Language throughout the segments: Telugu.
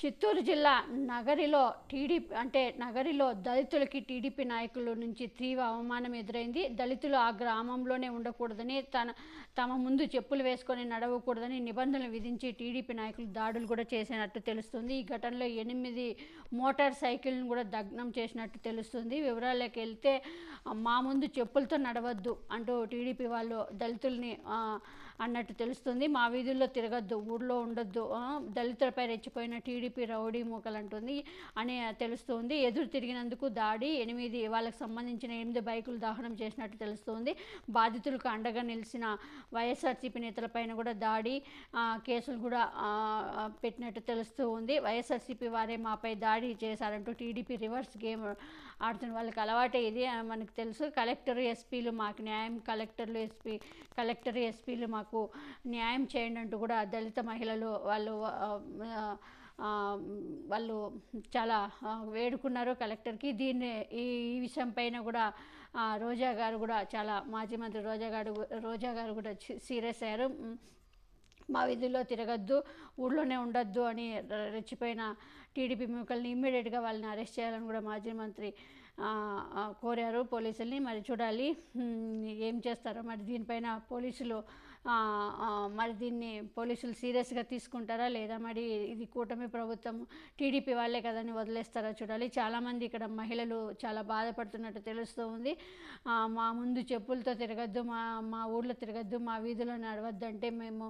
చిత్తూరు జిల్లా నగరిలో టీడీపీ అంటే నగరిలో దళితులకి టీడీపీ నాయకుల నుంచి తీవ్ర అవమానం ఎదురైంది. దళితులు ఆ గ్రామంలోనే ఉండకూడదని తన తమ ముందు చెప్పులు వేసుకొని నడవకూడదని నిబంధనలు విధించి టీడీపీ నాయకులు దాడులు కూడా చేసినట్టు తెలుస్తుంది. ఈ ఘటనలో ఎనిమిది మోటార్ సైకిల్ను కూడా దగ్నం చేసినట్టు తెలుస్తుంది. వివరాల్లోకి వెళ్తే మా ముందు చెప్పులతో నడవద్దు అంటూ టీడీపీ వాళ్ళు దళితుల్ని అన్నట్టు తెలుస్తుంది. మా వీధుల్లో తిరగద్దు ఊళ్ళో ఉండొద్దు. దళితులపై రెచ్చిపోయిన టీడీపీ రౌడీ మూకలు అంటుంది అని తెలుస్తుంది. ఎదురు తిరిగినందుకు దాడి ఎనిమిది వాళ్ళకి సంబంధించిన ఎనిమిది బైకులు దహనం చేసినట్టు తెలుస్తుంది. బాధితులకు అండగా నిలిచిన వైఎస్ఆర్సీపీ నేతలపైన కూడా దాడి కేసులు కూడా పెట్టినట్టు తెలుస్తూ ఉంది. వైఎస్ఆర్సీపీ వారే మాపై దాడి చేశారంటూ టీడీపీ రివర్స్ గేమ్ ఆడుతున్న వాళ్ళకి అలవాటే ఇది మనకు తెలుసు. కలెక్టర్ ఎస్పీలు మాకు న్యాయం కలెక్టర్లు ఎస్పీ కలెక్టర్ ఎస్పీలు మాకు న్యాయం చేయండి అంటూ కూడా దళిత మహిళలు వాళ్ళు వాళ్ళు చాలా వేడుకున్నారు కలెక్టర్కి. దీన్ని ఈ ఈ విషయం పైన కూడా రోజా గారు కూడా చాలా మాజీ మంత్రి రోజా గారు రోజా గారు కూడా సీరియస్ అయ్యారు. మా విధుల్లో తిరగద్దు ఊళ్ళోనే ఉండొద్దు అని రెచ్చిపోయిన టీడీపీ ముఖల్ని ఇమ్మీడియట్గా వాళ్ళని అరెస్ట్ చేయాలని కూడా మాజీ మంత్రి కోరారు పోలీసుల్ని. మరి చూడాలి ఏం చేస్తారో. మరి దీనిపైన పోలీసులు మరి దీన్ని పోలీసులు సీరియస్గా తీసుకుంటారా లేదా? మరి ఇది కూటమి ప్రభుత్వం టీడీపీ వాళ్ళే కదని వదిలేస్తారా చూడాలి. చాలామంది ఇక్కడ మహిళలు చాలా బాధపడుతున్నట్టు తెలుస్తూ ఉంది. మా ముందు చెప్పులతో తిరగద్దు మా మా ఊళ్ళో తిరగద్దు మా వీధిలో నడవద్దు అంటే మేము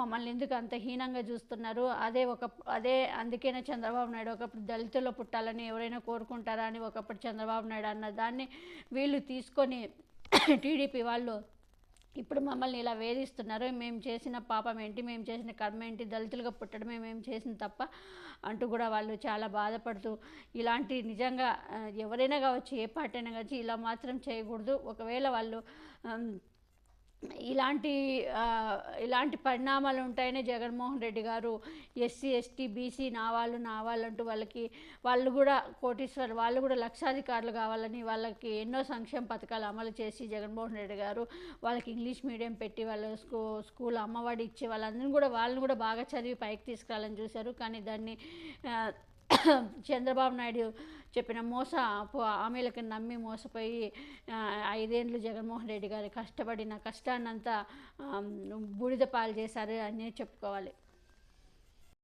మమ్మల్ని ఎందుకు అంత హీనంగా చూస్తున్నారు? అదే ఒక అదే అందుకేనే చంద్రబాబు నాయుడు ఒకప్పుడు దళితుల్లో పుట్టాలని ఎవరైనా కోరుకుంటారా అని ఒకప్పుడు చంద్రబాబు నాయుడు అన్న దాన్ని వీళ్ళు తీసుకొని టీడీపీ వాళ్ళు ఇప్పుడు మమ్మల్ని ఇలా వేధిస్తున్నారు మేము చేసిన పాపం ఏంటి మేము చేసిన కర్మ ఏంటి దళితులుగా పుట్టడమే మేము చేసిన తప్ప అంటూ కూడా వాళ్ళు చాలా బాధపడుతూ ఇలాంటి నిజంగా ఎవరైనా కావచ్చు ఏ పార్టీ అయినా కావచ్చు ఇలా మాత్రం చేయకూడదు. ఒకవేళ వాళ్ళు ఇలాంటి ఇలాంటి పరిణామాలు ఉంటాయని జగన్మోహన్ రెడ్డి గారు ఎస్సీ ఎస్టీ బీసీ నా వాళ్ళు నా వాళ్ళు అంటూ వాళ్ళకి వాళ్ళు కూడా కోటీశ్వర్ వాళ్ళు కూడా లక్షాధికారులు కావాలని వాళ్ళకి ఎన్నో సంక్షేమ పథకాలు అమలు చేసి జగన్మోహన్ రెడ్డి గారు వాళ్ళకి ఇంగ్లీష్ మీడియం పెట్టి వాళ్ళ స్కూ స్కూల్ అమ్మఒడి ఇచ్చి వాళ్ళందరినీ కూడా వాళ్ళని కూడా బాగా చదివి పైకి తీసుకురావాలని చూశారు. కానీ దాన్ని చంద్రబాబు నాయుడు చెప్పిన మోస పో- నమ్మి మోసపోయి ఐదేండ్లు జగన్మోహన్ రెడ్డి గారు కష్టపడిన కష్టాన్నంతా బూడిద పాలు చేశారు అని చెప్పుకోవాలి.